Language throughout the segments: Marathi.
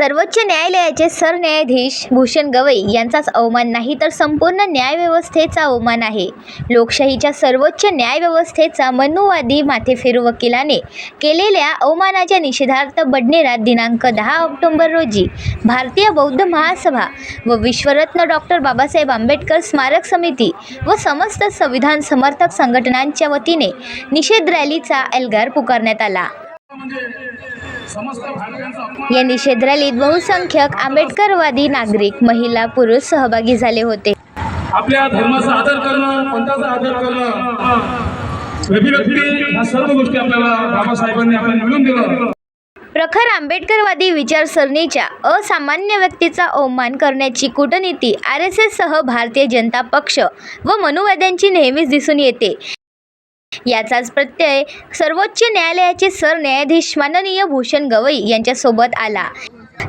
सर्वोच्च न्यायालयाचे सरन्यायाधीश भूषण गवई यांचाच अवमान नाही तर संपूर्ण न्यायव्यवस्थेचा अवमान आहे. लोकशाहीच्या सर्वोच्च न्यायव्यवस्थेचा मनुवादी माथेफिरू वकिलाने केलेल्या अवमानाच्या निषेधार्थ बडनेरात दिनांक दहा ऑक्टोबर रोजी भारतीय बौद्ध महासभा व विश्वरत्न डॉक्टर बाबासाहेब आंबेडकर स्मारक समिती व समस्त संविधान समर्थक संघटनांच्या वतीने निषेध रॅलीचा एल्गार पुकारण्यात आला. या निषेध रॅलीत बहुसंख्यक आंबेडकरवादी नागरिक महिला पुरुष सहभागी झाले होते. आपल्या धर्माचा आदर करणं पंथाचा आदर करणं अभिव्यक्ती ह्या सर्व गोष्टी आपल्याला बाबासाहेबांनी आपल्याला मिळून दिलं. प्रखर आंबेडकरवादी विचारसरणीच्या असामान्य व्यक्तीचा अवमान करण्याची कूटनीती आर एस एससह भारतीय जनता पक्ष व मनुवाद्यांची नेहमीच दिसून येते. याचाच प्रत्यय सर्वोच्च न्यायालयाचे सरन्यायाधीश माननीय भूषण गवई यांच्यासोबत आला.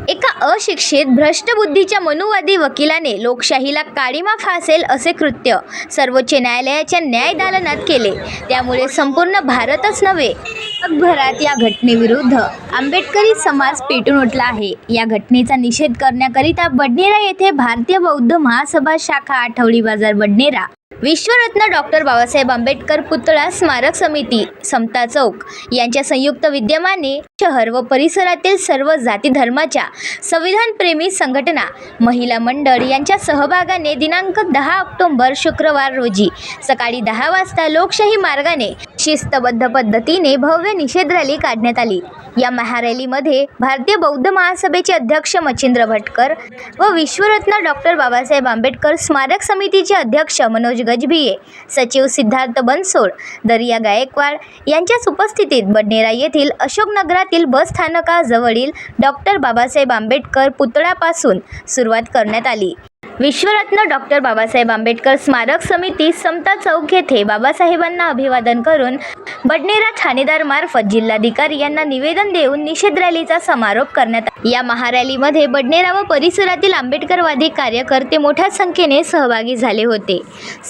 एका अशिक्षित भ्रष्टबुद्धीच्या मनुवादी वकिलाने लोकशाहीला काळीमा फासेल असे कृत्य सर्वोच्च न्यायालयाच्या न्यायदालनात केले. त्यामुळे संपूर्ण भारतच नव्हे जगभरात या घटनेविरुद्ध आंबेडकरी समाज पेटून उठला आहे. या घटनेचा निषेध करण्याकरिता बडनेरा येथे भारतीय बौद्ध महासभा शाखा आठवडी बाजार बडनेरा विश्वरत्न डॉक्टर बाबासाहेब आंबेडकर पुतळा स्मारक समिती समता चौक यांच्या संयुक्त विद्यमाने शहर व परिसरातील सर्व जाती धर्माच्या संविधानप्रेमी संघटना महिला मंडळ यांच्या सहभागाने दिनांक दहा ऑक्टोंबर शुक्रवार रोजी सकाळी दहा वाजता लोकशाही मार्गाने शिस्तबद्ध पद्धतीने भव्य निषेध रॅली काढण्यात आली. या महारॅलीमध्ये भारतीय बौद्ध महासभेचे अध्यक्ष मच्छिंद्र भटकर व विश्वरत्न डॉक्टर बाबासाहेब आंबेडकर स्मारक समितीचे अध्यक्ष मनोज गजभिये सचिव सिद्धार्थ बनसोड दरिया गायकवाड यांच्याच उपस्थितीत बडनेरा येथील अशोकनगरातील बस स्थानकाजवळील डॉक्टर बाबासाहेब आंबेडकर पुतळ्यापासून सुरुवात करण्यात आली. विश्वरत्न डॉक्टर बाबासाहेब आंबेडकर स्मारक समिती समता चौक येथे बाबासाहेबांना अभिवादन करून बडनेरा ठाणेदार मार्फत जिल्हाधिकारी यांना निवेदन देऊन निषेध रॅलीचा समारोप करण्यात आला. या महारॅलीमध्ये बडनेरा व परिसरातील आंबेडकरवादी कार्यकर्ते मोठ्या संख्येने सहभागी झाले होते.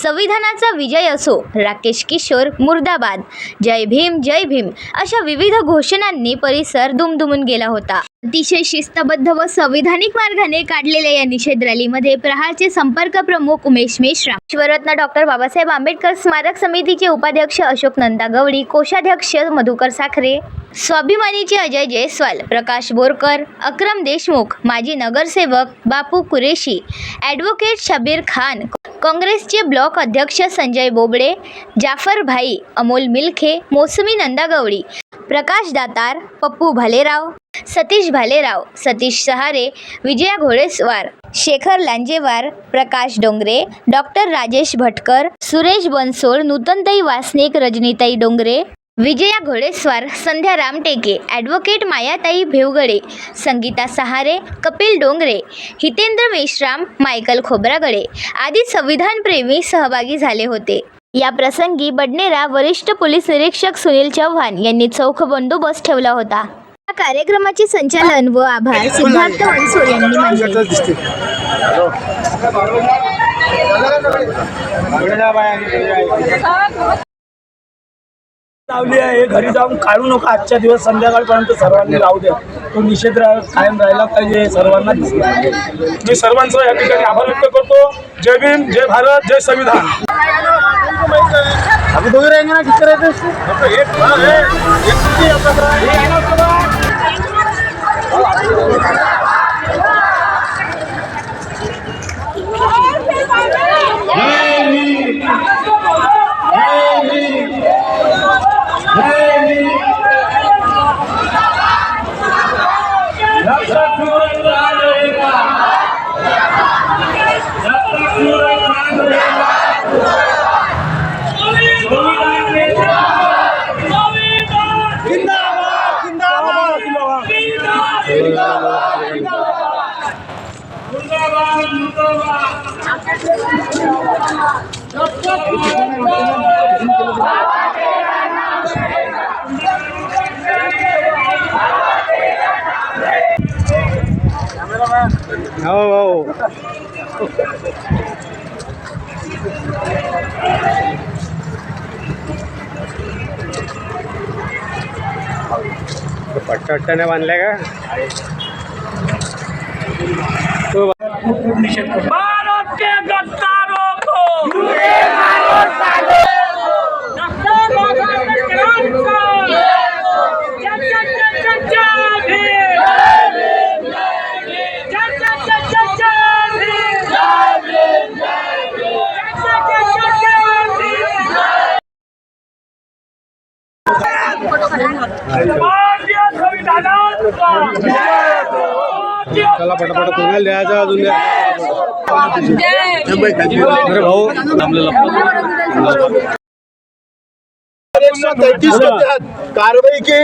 संविधानाचा विजय असो राकेश किशोर मुर्दाबाद जय भीम जय भीम अशा विविध घोषणांनी परिसर दुमदुमून गेला होता. अतिशय शिस्तबद्ध व संविधानिक मार्गाने काढलेल्या या निषेध रॅलीमध्ये प्रहारचे संपर्क प्रमुख उमेश मेश्राम विश्वरत्न डॉक्टर बाबासाहेब आंबेडकर स्मारक समितीचे उपाध्यक्ष अशोक नंदा गवळी कोषाध्यक्ष मधुकर साखरे स्वाभिमानीचे अजय जयस्वाल प्रकाश बोरकर अक्रम देशमुख माजी नगरसेवक बापू कुरेशी ॲडव्होकेट शबीर खान काँग्रेसचे ब्लॉक अध्यक्ष संजय बोबडे जाफर भाई अमोल मिल्खे मोसमी नंदागवळी प्रकाश Datar Pappu Bhalerao Satish Bhalerao Satish Sahare Vijaya Ghodeswar Shekhar Lanjewar Prakash Dongre doctor Rajesh Bhatkar Suresh Bansod Nutantai Wasnik Rajnitai Dongre Vijaya Ghodeswar Sandhya Ramteke advocate Mayatai Bhewgade Sangeeta Sahare Kapil Dongre Hitendra Meshram Michael Khobragade आदी संविधानप्रेमी सहभागी झाले होते. या प्रसंगी बडनेरा वरिष्ठ पोलीस निरीक्षक सुनील चव्हाण यांनी चौख बंदोबस्त ठेवला होता. कार्यक्रमाचे संचालन व आभार सिद्धार्थ बनसोड यांनी मानले. लावली आहे घरी जाऊन काढू नका आजच्या दिवस संध्याकाळपर्यंत सर्वांनी राहू द्या तो निषेध रा- कायम राहिला पाहिजे हे सर्वांना दिसलं पाहिजे. मी सर्वांचा या ठिकाणी आभार व्यक्त करतो. जय भीम जय भारत जय संविधान. आम्ही दोघे राहिले ना किती एक हा, हे, एक किती आपल्याला? हे आहे ना आपल्याला? लक्षात ठेवून राहिले का? लक्षात ठेवून राहिले का? हो हो पट्टा पट्ट्याने बांधल्या का? खूप खूप निषेध करतो भारत के गद्दारों को डॉक्टर बाबा आंबेडकर को जय जय जय जय जय भीम जय जय जय जय जय भीम जय जय जय जय जय भीम भारतीय संविधानाचा चला पटापट कोणाला द्यायचं अजून द्या अरे भाऊ एकशे तैतीस के तहत कार्रवाई की